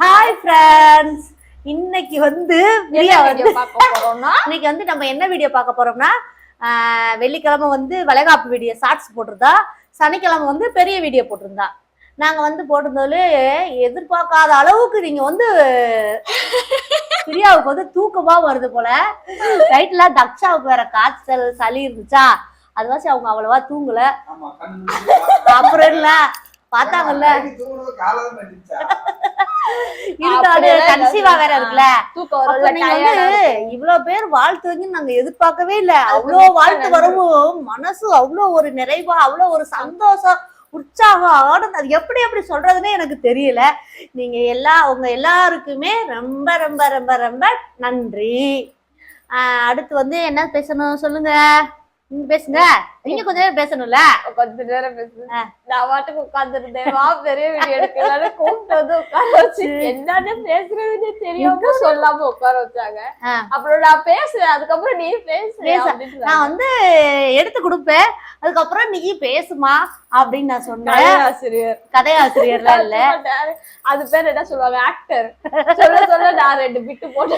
Hi friends இன்னைக்கு வந்து இன்னைக்கு வந்து நம்ம என்ன வீடியோ பார்க்க போறோம்னா வெள்ளிக்கிழமை வந்து வளைகாப்பு வீடியோ ஷார்ட்ஸ் போட்டிருந்தா சனிக்கிழமை வந்து பெரிய வீடியோ போட்டிருந்தா. நாங்க வந்து போட்டிருந்ததுல எதிர்பார்க்காத அளவுக்கு நீங்க வந்து பிரியாவுக்கு வந்து தூக்கமா வருது போல. நைட்ல தக்ஷாவுக்கு வேற காய்ச்சல் சளி இருந்துச்சா? அதுவாசி அவங்க அவ்வளவா தூங்கல. அப்புறம் என்ன? பார்த்தாங்கல்ல நைட்டு தூங்குறது காலையில தான் எந்திரிச்சா. இருந்தாலும் கன்சீவா வேற இருக்குல்ல. இவ்வளவு பேர் வாழ்த்துவீங்கன்னு நாங்க எதிர்பார்க்கவே இல்ல. அதுக்கு அவ்வளோ மிக்க வாழ்த்து. வரவும் மனசு அவ்வளோ ஒரு நிறைவா அவ்வளோ ஒரு சந்தோஷம் உற்சாகம் ஆனந்தம். அது எப்படி எப்படி சொல்றதுன்னே எனக்கு தெரியல. நீங்க எல்லா உங்க எல்லாருக்குமே ரொம்ப ரொம்ப ரொம்ப ரொம்ப நன்றி. அடுத்து வந்து என்ன பேசணும் சொல்லுங்க. நீங்க பேசுங்க. நீங்க கொஞ்ச நேரம் பேசணும்ல? கொஞ்ச நேரம் பேசு ஆ. நான் பாட்டுக்கு உட்கார்ந்துருந்தேன் வா பெரிய வீடியோ எடுக்கலாம்னு கூப்பிட்டு வந்து உட்கார வச்சு என்னன்னு பேசுறதுன்னு தெரியாம சொல்லாம உட்கார வச்சாங்க. அப்புறம் நான் பேசுவேன் அதுக்கப்புறம் நீ பேசு. நான் வந்து எடுத்து கொடுப்பேன். அதுக்கப்புறம் நீ பேசுமா அப்படின்னு நான் சொன்னேன். ஆசிரியர் கதையாசிரியர்லாம் இல்ல. அது பேர் என்ன சொல்லுவாங்க? ஆக்டர் சொல்ல சொல்ல நான் ரெண்டு பிட்டு போட்டு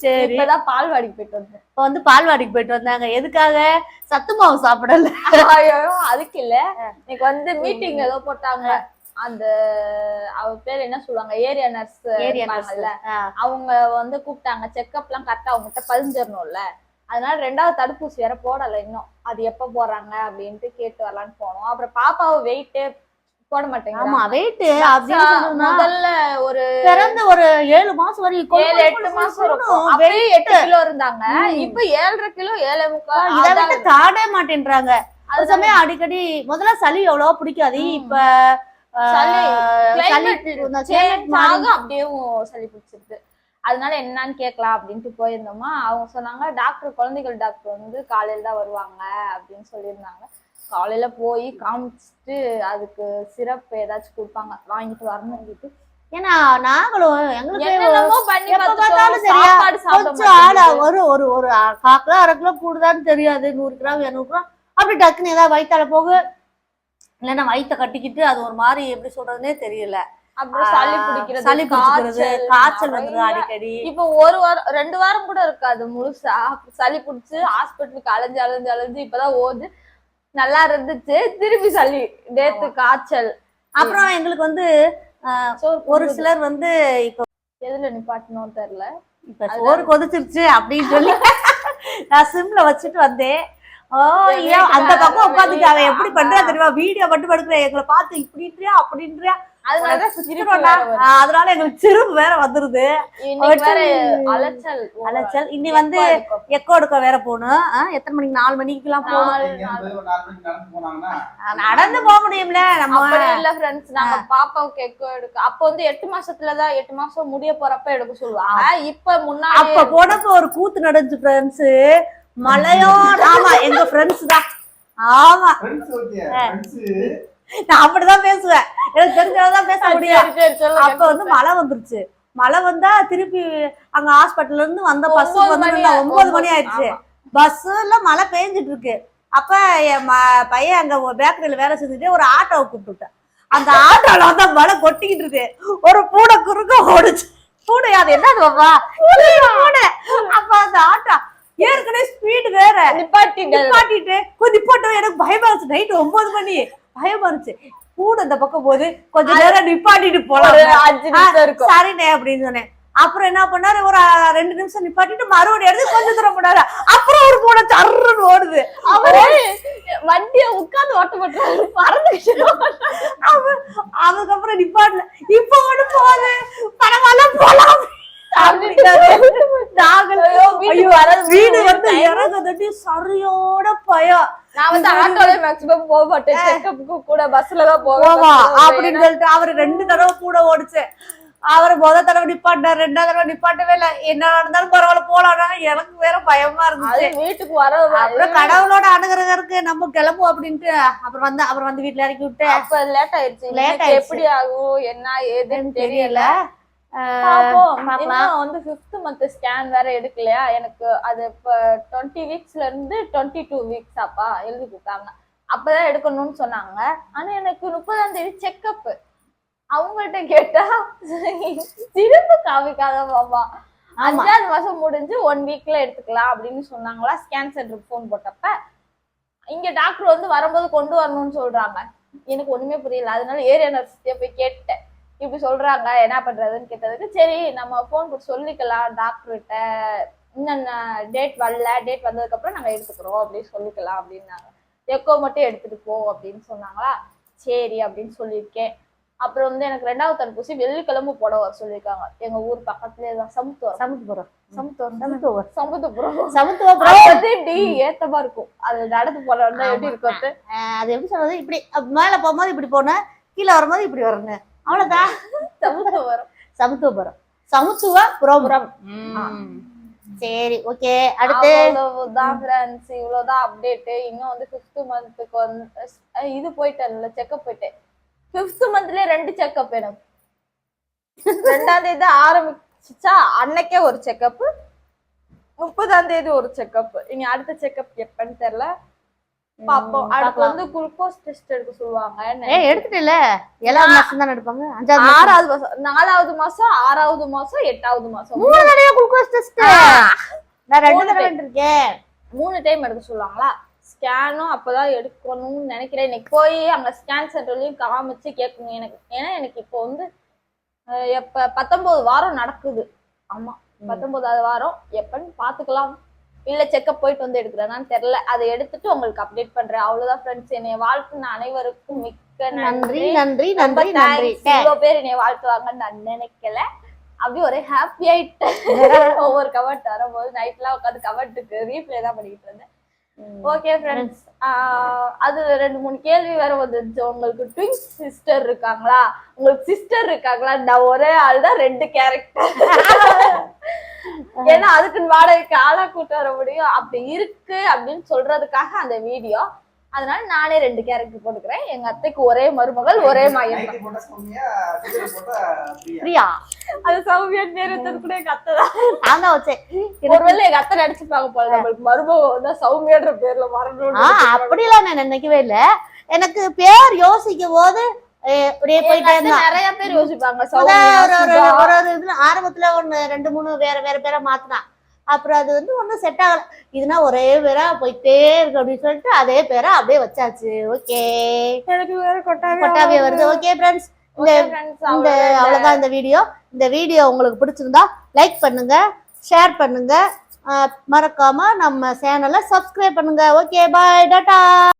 சரி. இப்பதான் பால்வாடிக்கு போயிட்டு வந்தேன். இப்ப வந்து பால்வாடிக்கு போயிட்டு வந்தாங்க. எதுக்காக? சத்து மாவு சாப்பிடல. ஐயோ அதுக்கு இல்ல. எனக்கு வந்து மீட்டிங் ஏதோ போட்டாங்க. அந்த அவ பேர் என்ன சொல்லுவாங்க? ஏரியா நர்ஸ் இருப்பாங்கல்ல. அவங்க வந்து கூப்பிட்டாங்க. செக்அப் எல்லாம் கரெக்டா அவங்க கிட்ட பதிஞ்சிடணும்ல அதனால ரெண்டாவது தடுப்பூசி வேற போடல இன்னும். அது எப்ப போடுறாங்க அப்படின்ட்டு கேட்டு வரலான்னு போனோம். அப்புறம் பாப்பாவை வெயிட்டே போட ஆமா மாட்டேங்கிறாங்க வெயிட் அப்படின்னு சொன்னா முதல்ல ஒரு பிறந்த ஒரு ஏழு மாசம் வரைக்கும் ஏழு எட்டு மாசம் இருக்கும். அப்படியே எட்டு கிலோ இருந்தாங்க. இப்ப ஏழரை கிலோ ஏழை முக்கால் இதை விட்டு தாடே மாட்டேன்றாங்க. அது சமயம் அடிக்கடி முதல்ல சளி எவ்வளவோ பிடிக்காது. இப்ப சளி, பிடிச்சிருக்கு அதனால என்னன்னு கேட்கலாம் அப்படின்ட்டு போயிருந்தோமா. அவங்க சொன்னாங்க டாக்டர் குழந்தைகள் டாக்டர் வந்து காலையில தான் வருவாங்க அப்படின்னு சொல்லியிருந்தாங்க. காலையில போய் காமிச்சிட்டு அதுக்கு சிரப் ஏதாச்சும் கொடுப்பாங்க. வாங்கிட்டு வரணும் ஏன்னா நாங்களும் எங்களுக்கு மாட்டேங்குது. ஒரு ஒரு ஒரு கால் கிலோ அரை கிலோ கூடுதான்னு தெரியாது. நூறு கிராம் இரநூறு கிராம். அப்படி டக்குன்னு ஏதாவது வயித்தால போக. இல்லைன்னா வயித்தை கட்டிக்கிட்டு அது ஒரு மாதிரி எப்படி சொல்றதுன்னே தெரியல. அப்புறம் சளி பிடிக்கிறது சளி பிடிச்சிக்கிறது காய்ச்சல். வந்துடும் அடிக்கடி. இப்போ ஒரு வாரம் ரெண்டு வாரம் கூட இருக்காது முழுசா. சளி பிடிச்சு ஹாஸ்பிட்டலுக்கு அலைஞ்சு அலைஞ்சு அலைஞ்சு இப்பதான் ஓது நல்லா இருந்துச்சு. திருப்பி சளி நேத்து காய்ச்சல். அப்புறம் எங்களுக்கு வந்து ஒரு சிலர் வந்து இப்ப எதுல நிப்பாட்டணும் தெரியல. இப்ப சோறு கொதிச்சிருச்சு அப்படின்னு சொல்லி நான் சிம்ல வச்சுட்டு வந்தேன். அந்த பக்கம் உட்காந்துட்டு அவன் எப்படி. பண்றா தெரியுமா? வீடியோ மட்டும் எடுக்கிற எங்களை பார்த்து இப்படின்றியா அப்படின்றியா அதனால எங்களுக்கு சிரிப்பு வேற வந்துருது. அலைச்சல். அலைச்சல். இன்னி வந்து? எக்கோ எடுக்க வேற போகணும். ஆஹ், எத்தனை மணிக்கு? நாலு போகணும். மணிக்கு நடந்து போனாங்கன்னா, ஆஹ், நடந்து போக முடியும்ல நம்ம. இல்ல ஃப்ரெண்ட்ஸ் நாங்க பாப்பாவுக்கு எக்கோ எடுக்க. அப்ப வந்து எட்டு மாசத்துலதான் எட்டு மாசம் முடிய போறப்ப எடுக்க சொல்லுவாங்க இப்ப முன்னாடி அப்ப போனப்ப ஒரு கூத்து நடந்துச்சு ஃப்ரெண்ட்ஸ் மலையோட ஆமா எங்க ஃப்ரெண்ட்ஸ் தான். ஆமா. நான் அப்படிதான் பேசுவேன். எனக்கு தெரிஞ்சதான் பேச முடியும். அப்ப வந்து மழை வந்துருச்சு. மழை வந்தா திருப்பி அங்க ஹாஸ்பிட்டல்ல இருந்து வந்த பஸ் ஒன்பது மணி வந்து ஒன்பது மணி ஆயிடுச்சு. பஸ்ல மழை பெஞ்சிட்டு இருக்கு அப்ப என் பையன் அங்க பேக்கரியில வேலை செஞ்சுட்டு ஒரு ஆட்டோவை கூப்பிட்டுட்டேன் அந்த ஆட்டோல வந்து மழை கொட்டிக்கிட்டு இருக்கு ஒரு பூனை குறுக்க ஓடுச்சு. பூனை அது என்ன பூனை. அப்ப அந்த ஆட்டோ ஏற்கனவே ஸ்பீடு வேற. நிப்பாட்டிட்டு கொஞ்சம் நிப்பாட்டும் எனக்கு பயமா இருந்துச்சு நைட் ஒன்பது மணி. பயமா இருந்துச்சு கூட இந்த பக்கம் போகுது கொஞ்ச நேரம் நிப்பாட்டிட்டு போலாம். அஞ்சு நிமிஷம் இருக்கும். சரிண்ணே அப்படின்னு சொன்னேன். அப்புறம் என்ன பண்ணாரு? ஒரு ரெண்டு நிமிஷம் நிப்பாட்டிட்டு மறுபடியும் எடுத்து கொஞ்சம் தூரம் போனாரு. அப்புறம் ஒரு பூனை சர்றன்னு ஓடுது. அவரு வண்டிய உட்கார்ந்து ஓட்ட மாட்டாரு. அவ- அதுக்கப்புறம் நிப்பாட்டல. இப்ப ஒண்ணு போகுது பரவாயில்ல போலாம் அப்படின்னாரு. வீடு ஒரு வந்து. இறங்குதட்டி சரியோட பயம் நான் வந்து ஆட்டோல மேக்ஸிமம் போக மாட்டேன் செக்கப்புக்கு கூட பஸ்ல தான் போவா போவேன் அப்படின்னு சொல்லிட்டு அவரு ரெண்டு தடவை கூட ஓடிச்சு. அவர் முத தடவை நிப்பாட்டினார் ரெண்டாவது தடவை நிப்பாட்டவே இல்லை. என்ன நடந்தாலும் பரவாயில்ல போலாம்னா எனக்கு வேற பயமா இருந்துச்சு. வீட்டுக்கு வர அப்புறம் கடவுளோட அணுகிறதற்கு நம்ம கிளம்பும் அப்படின்ட்டு அப்புறம் வந்து அப்புறம் வந்து வீட்டுல இறக்கி விட்டு. லேட் ஆயிடுச்சு. ஆயிடுச்சு. எப்படி ஆகும்? என்ன ஏதுன்னு தெரியல. வந்து ஃபிஃப்த் மந்த் ஸ்கேன் வேற எடுக்கலையா? எனக்கு அது இப்ப டுவெண்ட்டி வீக்ஸ்ல இருந்து டுவெண்ட்டி டூ வீக்ஸ் அப்பா எழுதி கொடுத்தாங்க. அப்பதான் எடுக்கணும்னு சொன்னாங்க. ஆனா எனக்கு முப்பதாம் தேதி செக்கப் அவ டாக்டர்கிட்ட கேட்டா திரும்ப காமிக்காத ஆமா. அஞ்சாவது மாசம் முடிஞ்சு ஒன் வீக்ல எடுத்துக்கலாம் அப்படின்னு சொன்னாங்களா? ஸ்கேன் சென்டருக்கு ஃபோன் போட்டப்ப. இங்க டாக்டர் வந்து வரும்போது கொண்டு வரணும்னு சொல்றாங்க. எனக்கு ஒண்ணுமே புரியல. அதனால ஏரியா நர்ஸ்கிட்ட போய் கேட்டேன். இப்படி சொல்றாங்க என்ன பண்றதுன்னு கேட்டதுக்கு சரி நம்ம ஃபோன் போட்டு சொல்லிக்கலாம் டாக்டர்கிட்ட இன்னும் டேட் வரல டேட் வந்ததுக்கு அப்புறம் நாங்க எடுத்துக்கிறோம் அப்படின்னு சொல்லிக்கலாம் அப்படின்னாங்க. எக்கோ மட்டும் எடுத்துட்டு போ அப்படின்னு சொன்னாங்களா? சரி அப்படின்னு சொல்லியிருக்கேன். அப்புறம் வந்து எனக்கு ரெண்டாவது தடுப்பூசி வெள்ளிக்கிழமை போட வர சொல்லியிருக்காங்க. எங்க ஊர் பக்கத்துலேயே தான் சமுத்துவரம் சமத்துவரம் சமுத்துவரம் சமத்துவம். சமுத்துவரம் சமத்துவபுரம். அது வந்து இப்படி ஏத்தமா இருக்கும். அது நடந்து போனா எப்படி இருக்கும் அது? எப்படி சொல்றது? இப்படி மேல போகும்போது இப்படி போன கீழே வரும்போது இப்படி வரணும் அவ்வளவுதான் சமத்துவபுரம் சமத்துவபுரம் சரி ஓகே. அடுத்து? அவ்வளவுதான் ஃப்ரெண்ட்ஸ் இவ்வளவுதான் அப்டேட் இன்னும் வந்து ஃபிஃப்த் மந்த்துக்கு வந்து இது போயிட்டேன்ல செக்அப் போயிட்டேன். ஃபிஃப்த் மந்த்லயே ரெண்டு செக்அப் எனக்கு ரெண்டாம் தேதி ஆரம்பிச்சுச்சா? அன்னைக்கே ஒரு செக்அப் முப்பதாம் தேதி ஒரு செக்அப் இனி அடுத்த செக்அப் எப்பன்னு தெரியல. பாப்போம். அடுத்து பார்க்கலாம். வந்து குளுக்கோஸ் டெஸ்ட் எடுக்க சொல்லுவாங்க. ஏய் எடுத்துட்டல ஏழாவது மாசம் தானே எடுப்பாங்க. அஞ்சாவது ஆறாவது மாசம் நாலாவது மாசம் ஆறாவது மாசம் எட்டாவது மாசம். மூணு தடவை குளுக்கோஸ் டெஸ்ட். நான் ரெண்டு தடவை. இருக்கேன் மூணு டைம் எடுக்க சொல்லுவாங்களா? ஸ்கேனும் அப்பதான் எடுக்கணும்னு நினைக்கிறேன். இன்னைக்கு போய் அங்க ஸ்கேன் சென்டர்லயும் காமிச்சு கேட்கணும் எனக்கு. ஏன்னா எனக்கு இப்போ வந்து எப்ப பத்தொன்பது வாரம் நடக்குது. ஆமா பத்தொன்பதாவது வாரம் எப்பன்னு பாத்துக்கலாம் இல்ல செக்கப் போயிட்டு வந்து எடுக்கிறேன்னு தெரியல. அதை எடுத்துட்டு உங்களுக்கு அப்டேட் பண்றேன். அவ்வளவுதான் ஃப்ரெண்ட்ஸ் என்னைய வாழ்த்துன அனைவருக்கும் மிக்க நன்றி. நன்றி நன்றி நன்றி. இவ்வளவு பேர் என்னைய வாழ்த்துவாங்கன்னு நான் நினைக்கல. அப்படியே ஒரே ஹாப்பி ஆயிட்டேன். ஒவ்வொரு கமெண்ட் வரும்போது நைட்லாம் உட்காந்து கமெண்ட்டுக்கு ரீப்ளே தான் பண்ணிட்டு இருந்தேன். ஓகே ஃப்ரெண்ட்ஸ் அது ரெண்டு மூணு கேள்வி வேற வந்துச்சு உங்களுக்கு ட்வின் சிஸ்டர் இருக்காங்களா? உங்களுக்கு சிஸ்டர் இருக்காங்களா? நான் ஒரே ஆள் தான் ரெண்டு கேரக்டர் ஏன்னா அதுக்கு வாடகைக்கு ஆளா கூட்டு வர முடியும். அப்படி இருக்கு அப்படின்னு சொல்றதுக்காக அந்த வீடியோ. அதனால நானே ரெண்டு கேரக்டர் போட்டுக்கிறேன். எங்க அத்தைக்கு ஒரே மருமகள் ஒரே மகன். பிரியா. அது சௌமியா நேரத்தது கூட எங்க அத்தை தான். நான் தான் வச்சேன். ஒருவேளை எங்க அத்தை நடிச்சுப்பாங்க போல. நம்மளுக்கு மருமகம் வந்து சௌமியான்ற பேர்ல வரணும் ஆ அப்படிலாம் நான் நினைக்கவே இல்ல. எனக்கு பேர் யோசிக்கும் போது அப்படியே போயிட்டே இருந்தான் நிறைய பேர் யோசிப்பாங்க ஒரு ஒரு. ஒரு இதுல ஆரம்பத்துல ஒண்ணு ரெண்டு மூணு வேற வேற பேரை மாத்தினான் அப்புறம் அது வந்து ஒண்ணும் செட் ஆகல. இதுனா ஒரே பேரா போயிட்டே இருக்கு அப்படின்னு சொல்லிட்டு அதே பேரா அப்படியே வச்சாச்சு. ஓகே. எனக்கு வேற கொட்டாவி வருது. ஓகே ஃப்ரெண்ட்ஸ் இந்த இந்த. அவ்வளவுதான். இந்த வீடியோ இந்த வீடியோ உங்களுக்கு பிடிச்சிருந்தா லைக் பண்ணுங்க ஷேர் பண்ணுங்க. மறக்காம நம்ம சேனலை சப்ஸ்கிரைப் பண்ணுங்க. Okay bye tata.